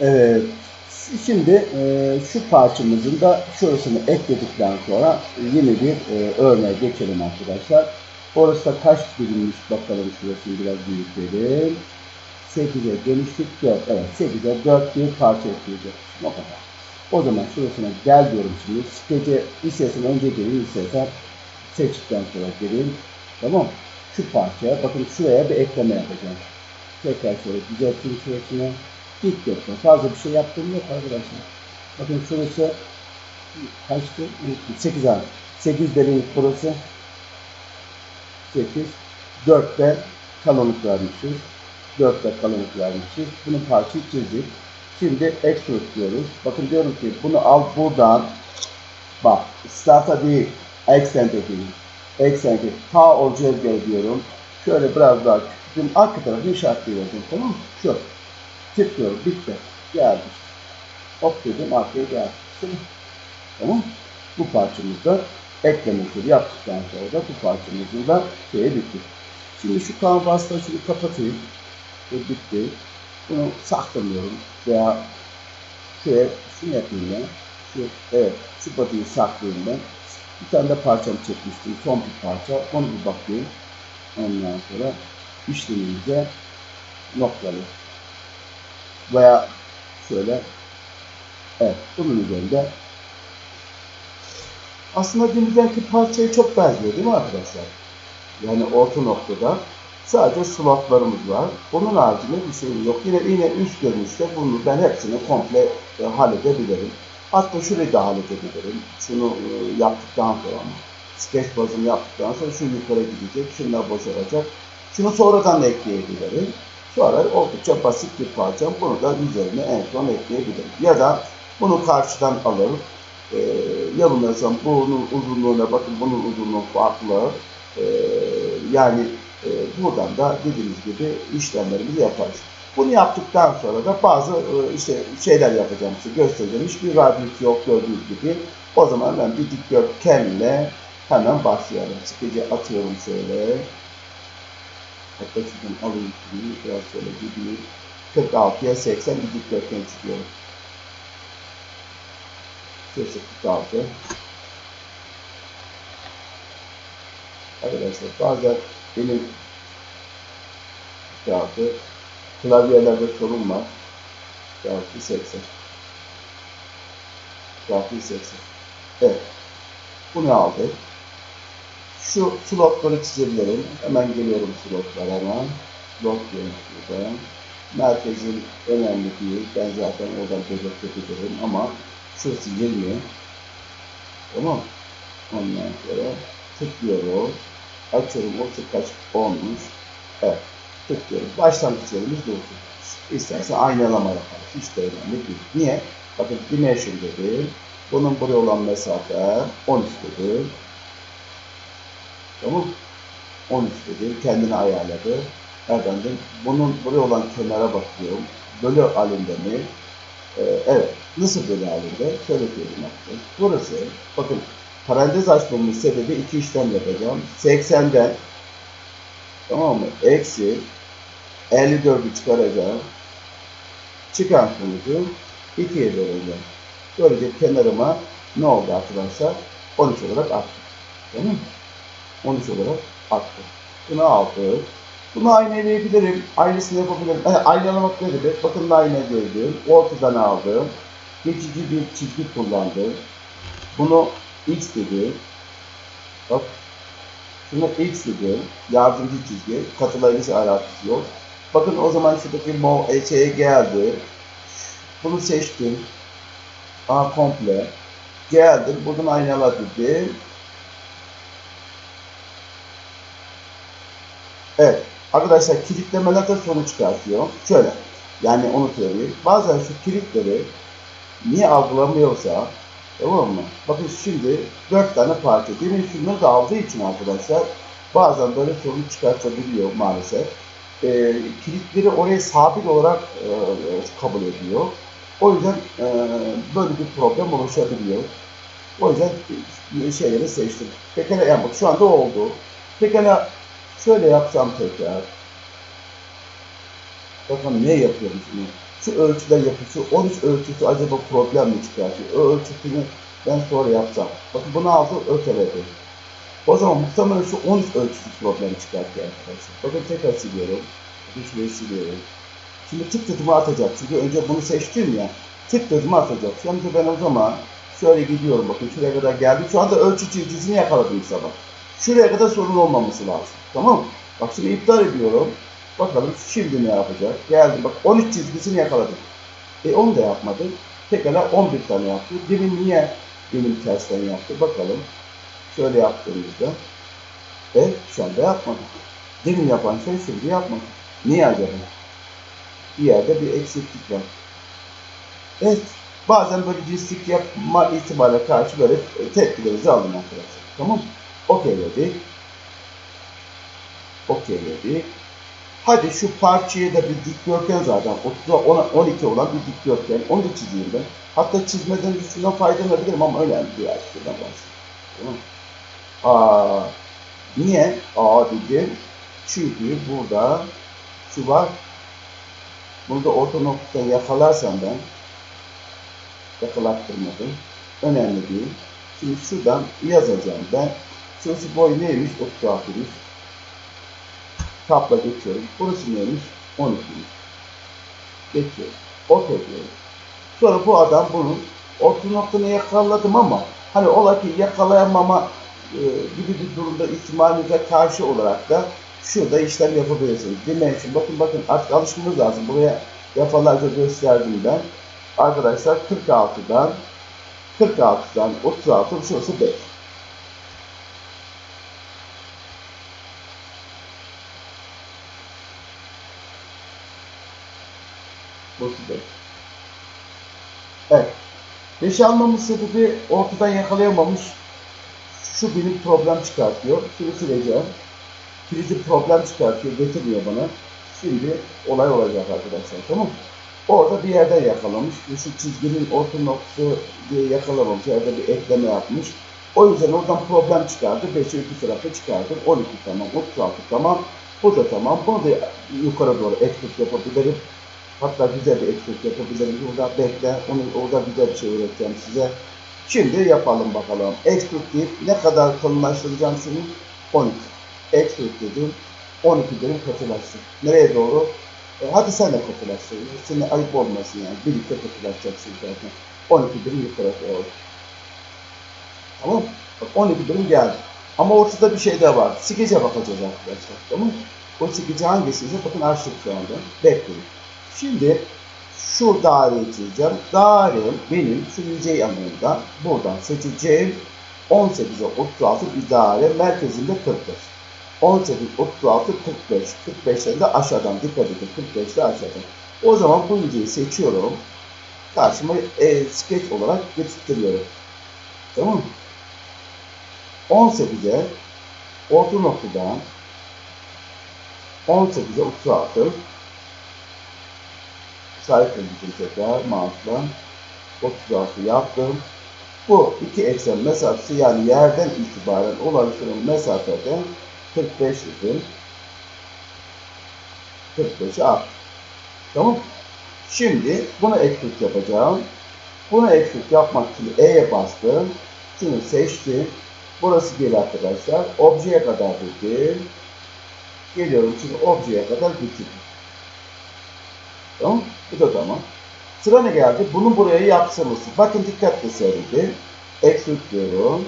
Evet. Şimdi e, şu parçamızın da şurasını ekledikten sonra yeni bir e, örneğe geçelim arkadaşlar. Orası da kaç birimmiş bakalım şurasını biraz büyütelim. 8'e dönüştük 4. Evet 8'e 4 bir parça ekleyeceğiz. O kadar. O zaman şurasına gel diyorum şimdi. Skece istersen önce gelin istersen seçtikten sonra gelin. Tamam Şu parçaya bakın şuraya bir ekleme yapacağım. Tekrar şöyle düzelteyim şurasını. İlk yapacağım. Fazla bir şey yaptığım yok arkadaşlar. Bakın şurası kaçtı? 8 abi. 8 derinlik burası. 8. 4'te kalınlık vermişiz. 4'te kalınlık vermişiz. Bunun parçayı çizdik. Şimdi extrude diyoruz. Bakın diyorum ki bunu al buradan bak start'a değil extend'e değil. Extend'e ta orijinal göre diyorum. Şöyle biraz daha küçültün. Arka tarafını işaretliyorum. Tamam mı? Şu. Tıklıyorum. Bitti. Geldi. Hop dedim arkaya geldi. Tamam Bu parçamızda eklemesini yaptıktan sonra da bu parçamızın da şeyi bitti. Şimdi şu kanvasla şunu kapatayım. Bu bitti. Bunu saklamıyorum. Veya şuraya şunu yapayım ben. Şu, evet, şu body'yi saklayayım ben. Bir tane de parçam çekmiştim. Son bir parça. Onu bir bakayım. Ondan sonra işlemimize noktalı. Veya şöyle evet bunun üzerinde aslında günümüzdeki parçaya çok benziyor değil mi arkadaşlar? Yani orta noktada sadece slotlarımız var. Bunun haricinde bir şey yok. Yine yine üst görünüşte bunu ben hepsini komple e, halledebilirim. Hatta şurayı da halledebilirim. Şunu e, yaptıktan sonra sketch bazını yaptıktan sonra şu yukarı gidecek. Şunlar boşalacak. Şunu sonradan da ekleyebilirim. Sonra oldukça basit bir parça. Bunu da üzerine en ekleyebilirim. Ya da bunu karşıdan alırım. Ee, yanılmıyorsam bunun uzunluğuna bakın bunun uzunluğu farklı. Ee, yani e, buradan da dediğimiz gibi işlemlerimizi yaparız. Bunu yaptıktan sonra da bazı e, işte şeyler yapacağım size göstereceğim. Hiçbir radyus yok gördüğünüz gibi. O zaman ben bir dikdörtgenle hemen başlayalım. Sıkıcı atıyorum şöyle. Şuradan alayım şunu biraz şöyle gideyim. 46'ya 80 bir dikdörtgen çıkıyorum. Şurası 46. Arkadaşlar bazen benim 46 klavyelerde sorun var. 46 80. 46 80. Evet. Bunu aldık. Şu slotları çizebilirim. Hemen geliyorum slotlara. Slot şurada. Merkezin önemli değil. Ben zaten oradan belirtebilirim ama şurası 20. Tamam. Ondan sonra tıklıyorum. Açıyorum. O kaç olmuş. Evet. Tıklıyorum. Başlangıç yerimiz dursun. İstersen aynalama yaparız. Hiç de önemli değil. Niye? Bakın dimension dedim. Bunun buraya olan mesafe 13 dedim. Tamam 13 dedim. Kendini ayarladı. Efendim bunun buraya olan kenara bakıyorum. Bölü halinde mi? Ee, evet. Nasıl bölü halinde? Şöyle söyleyeyim artık. Burası bakın parantez açmamın sebebi iki işlem yapacağım. 80'den tamam mı? Eksi 54'ü çıkaracağım. Çıkan sonucu 2'ye böleceğim. Böylece kenarıma ne oldu arkadaşlar? 13 olarak attım. Tamam mı? 13 olarak attım. Bunu aldık. Bunu aynayabilirim. Aynısını yapabilirim. Yani aynalamak ne demek? Bakın aynı gördüm. Ortadan aldım. Geçici bir çizgi kullandım. Bunu X dedim. Bak. Şunu X dedim. Yardımcı çizgi. Katılarıyla hiç alakası yok. Bakın o zaman şuradaki mo e, şeye geldi. Bunu seçtim. A komple. Geldim. Buradan aynala dedim. Evet. Arkadaşlar kilitlemeler de sonuç çıkartıyor. Şöyle. Yani onu söyleyeyim. Bazen şu kilitleri niye algılamıyorsa tamam mı? Bakın şimdi dört tane parça. Demin şunları da aldığı için arkadaşlar bazen böyle sonuç çıkartabiliyor maalesef. Ee, kilitleri oraya sabit olarak e, kabul ediyor. O yüzden e, böyle bir problem oluşabiliyor. O yüzden şeyleri seçtim. Pekala yani bak şu anda oldu. Pekala şöyle yapsam tekrar. Bakın ne yapıyorum şimdi. şu ölçüler yapıyor. Şu 13 ölçüsü acaba problem mi çıkartıyor? O ölçüsünü ben sonra yapsam. Bakın bunu aldı öteledi. O zaman muhtemelen şu 13 ölçüsü problem çıkartıyor arkadaşlar. Bakın tekrar siliyorum. Bakın şurayı siliyorum. Şimdi tık tıkımı atacak. Çünkü önce bunu seçtim ya. Tık tıkımı atacak. Şimdi ben o zaman şöyle gidiyorum. Bakın şuraya kadar geldim. Şu anda ölçü çizgisini yakaladım sabah. Şuraya kadar sorun olmaması lazım. Tamam mı? Bak şimdi iptal ediyorum. Bakalım şimdi ne yapacak? Geldim bak 13 çizgisini yakaladım. E 10 da yapmadı. Tekrar 11 tane yaptı. Demin niye benim tersten yaptı? Bakalım. Şöyle yaptığımızda. E şu anda yapmadı. Demin yapan şey şimdi yapmadı. Niye acaba? Bir yerde bir eksiklik var. Evet. Bazen böyle cinslik yapma itibariyle karşı böyle tepkilerinizi alın arkadaşlar. Tamam mı? Okeyledik. Okeyledik. Hadi şu parçayı da bir dikdörtgen zaten. 30'a 10'a 12 olan bir dikdörtgen. Onu da çizeyim ben. Hatta çizmeden de şundan faydalanabilirim ama önemli değil. Şuradan başlayalım. Aa, niye? Aa dedim. Çünkü burada şu var. Bunu da orta noktadan yakalarsam ben yakalattırmadım. Önemli değil. Şimdi şuradan yazacağım ben. Şurası boy neymiş? 36'mış. Tapla geçiyorum. Burası neymiş? 12'miş. Geçiyorum. Okey diyorum. Sonra bu adam bunun orta noktasını yakaladım ama hani ola ki yakalayamama e, gibi bir durumda ihtimalinize karşı olarak da şurada işlem yapabilirsiniz. Dimension. Bakın bakın artık alışmamız lazım. Buraya defalarca gösterdim ben. Arkadaşlar 46'dan 46'dan 36 şurası 5. Burası 5. Evet. 5 almamın sebebi ortadan yakalayamamış. Şu benim problem çıkartıyor. Şunu sileceğim. Kilidi problem çıkartıyor. Getirmiyor bana. Şimdi olay olacak arkadaşlar. Tamam mı? Orada bir yerden yakalamış. Şu çizginin orta noktası diye yakalamamış. Orada bir ekleme yapmış. O yüzden oradan problem çıkardı. 5'e iki tarafı çıkardı. 12 tamam, 36 tamam. Bu da tamam. Bunu da yukarı doğru eksport yapabilirim. Hatta güzel bir eksport yapabilirim. Burada bekle. Onu orada güzel bir şey öğreteceğim size. Şimdi yapalım bakalım. Export deyip ne kadar kalınlaştıracağım şunu? 12. Export dedim. 12 dedim katılaştır. Nereye doğru? E, hadi sen de katılaştır. Senin ayıp olmasın yani. Birlikte katılaşacaksın zaten. 12 birim yukarı doğru. Tamam? Bak 12 birim geldi. Ama ortada bir şey daha var. Skece bakacağız arkadaşlar. Tamam? O skece hangisiyse bakın açtık şu anda. Bekleyin. Şimdi şu daireyi çizeceğim. Dairem benim şu yüzey yanında buradan seçeceğim 18'e 36 bir daire merkezinde 45. 18, 36, 45. 45'ten de aşağıdan dikkat edin. 45'te aşağıdan. O zaman bu yüzeyi seçiyorum. Karşıma e, sketch olarak getirtiyorum. Tamam mı? 18'e orta noktadan 18'e 36 sahip edeceğim tekrar mouse'la 36 yaptım. Bu iki eksen mesafesi yani yerden itibaren oluşturulan mesafede 45 dedim. 45'e at. Tamam. Şimdi bunu eklik yapacağım. Bunu eklik yapmak için E'ye bastım. Şunu seçtim. Burası değil arkadaşlar. Objeye kadar dedim. Geliyorum şimdi objeye kadar bitirdim. Tamam. Bu da tamam. Sıra ne geldi? Bunu buraya yapsanız. Bakın dikkatle seyredin. Exit diyorum.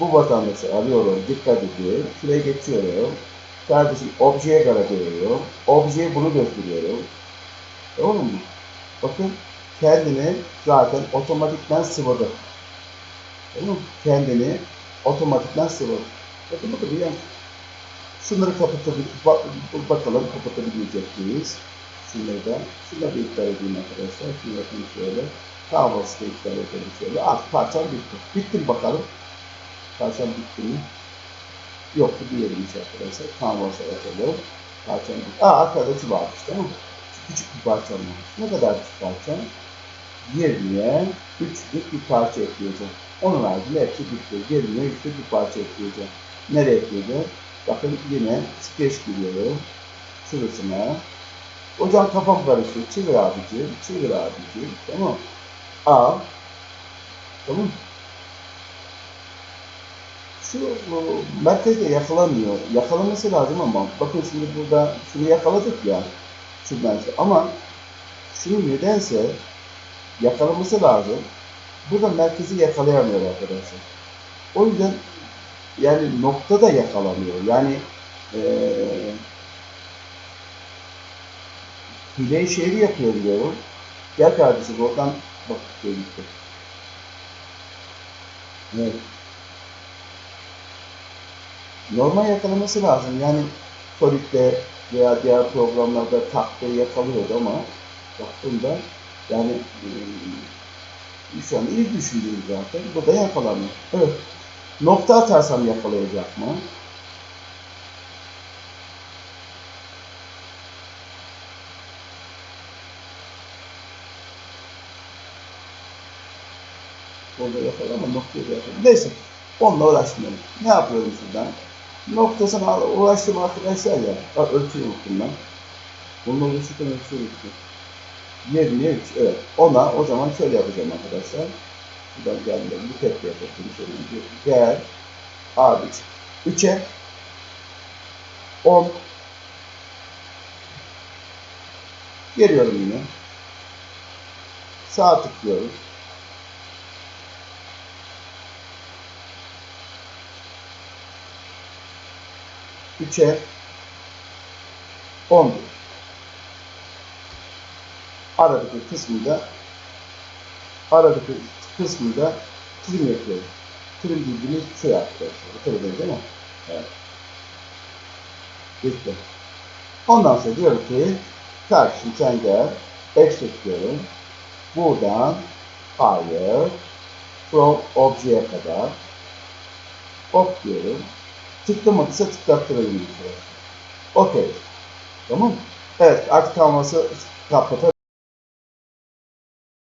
Bu vatandaşı arıyorum. Dikkat edin. Şuraya geçiyorum. Kardeşim objeye kadar diyorum. Objeye bunu gösteriyorum. Tamam mı? Bakın kendini zaten otomatikman sıvadı. Tamam? Kendini otomatikman sıvadı. Bakın bakın bir yan. Şunları kapatabilir, bak, bakalım kapatabilecek miyiz? Şunları da, şunları da iptal edeyim arkadaşlar. Şunu yapayım şöyle. Canvas'ı da iptal edelim şöyle. Artık parçam bitti. Bitti bakalım? Parçam bitti mi? Yok bu arkadaşlar. Canvas'a açalım. Parçam bitti. Aa arkada şu varmış tamam mı? Küçük bir parçam var. Ne kadar küçük parçam? 20'ye 3'lük bir parça ekleyeceğim. Onun haricinde hepsi bitti. 20'ye 3'lük bir parça ekleyeceğim. Nereye ekleyeceğim? Bakın yine sketch giriyorum. Şurasına Hocam kafam karıştı. Çevir abicim. Çevir abicim. Tamam. Al. Tamam. Şu merkezde yakalanmıyor. Yakalaması lazım ama bakın şimdi burada şunu yakaladık ya. Şu merkez. Ama şunu nedense yakalaması lazım. Burada merkezi yakalayamıyor arkadaşlar. O yüzden yani nokta da yakalanıyor. Yani eee hile şehri yapıyorum diyorum. Gel kardeşim oradan bak gitti. Evet. Normal yakalaması lazım. Yani Solid'de veya diğer programlarda taktayı yakalıyordu ama baktığımda yani eee, şu an iyi düşündüğüm zaten. Bu da yakalanıyor. Evet. Nokta atarsam yakalayacak mı? Neyse. Onunla uğraşmıyorum. Ne yapıyorum şuradan? Noktasına uğraştım arkadaşlar ya. Bak ölçüyü unuttum ben. Bununla uğraşırken ölçüyü unuttum. 23 evet. Ona o zaman şöyle yapacağım arkadaşlar. Buradan geldim. Bu tek yapacağım. Şöyle bir şey gel. Abi 3'e 10 Geliyorum yine. Sağ tıklıyorum. 3'e 11. Aradaki kısmı da aradaki kısmı da trim yapıyoruz. Trim bildiğimiz şu arkadaşlar. Hatırladınız değil mi? Evet. Bitti. Ondan sonra diyorum ki karşım sen gel. Diyorum. Buradan hayır from objeye kadar ok diyorum. Tıklamadıysa tıklattırayım. Okey. Tamam? Evet artık kalması kapatabilir.